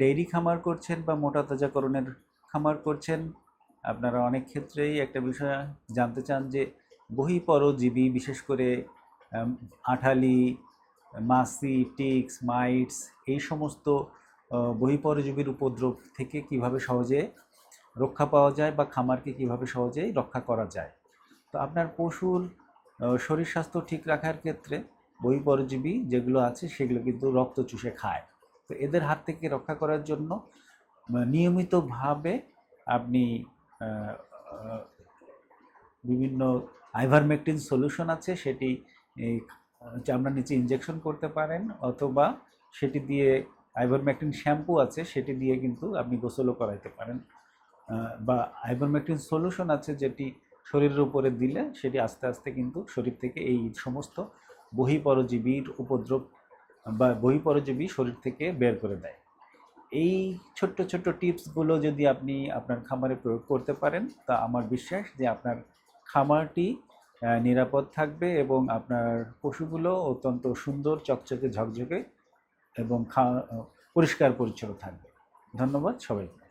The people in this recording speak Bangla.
ডেইরি খামার করছেন বা মোটা তাজাকরণের খামার করছেন, আপনারা অনেক ক্ষেত্রেই একটা বিষয় জানতে চান যে বহিঃপরজীবী বিশেষ করে আঠালি মাছি, টিক্স, মাইটস, এই সমস্ত বহিঃপরজীবীর উপদ্রব থেকে কীভাবে সহজে রক্ষা পাওয়া যায় বা খামারকে কীভাবে সহজেই রক্ষা করা যায়। তো আপনার পশুর শরীর স্বাস্থ্য ঠিক রাখার ক্ষেত্রে বহিঃপরজীবী যেগুলো আছে সেগুলো কিন্তু রক্ত চুষে খায়। তো এদের হাত থেকে রক্ষা করার জন্য নিয়মিতভাবে আপনি বিভিন্ন আইভারমেকটিন সলিউশন আছে, সেটি চামড়ার নিচে ইনজেকশন করতে পারেন, অথবা সেটি দিয়ে আইভারমেকটিন শ্যাম্পু আছে, সেটি দিয়ে কিন্তু আপনি গোসলও করাইতে পারেন। বা আইভারমেকটিন সলিউশন আছে, যেটি শরীরের উপরে দিলে, সেটি আস্তে আস্তে কিন্তু শরীর থেকে এই সমস্ত বহিঃপরজীবীর উপদ্রব বা বহিপরজীবী শরীর থেকে বের করে দেয়। এই ছোট্ট ছোট্ট টিপসগুলো যদি আপনি আপনার খামারে প্রয়োগ করতে পারেন, তা আমার বিশ্বাস যে আপনার খামারটি নিরাপদ থাকবে এবং আপনার পশুগুলো অত্যন্ত সুন্দর, চকচকে, ঝকঝকে এবং খা, পরিষ্কার, পরিচ্ছন্ন থাকবে। ধন্যবাদ সবাইকে।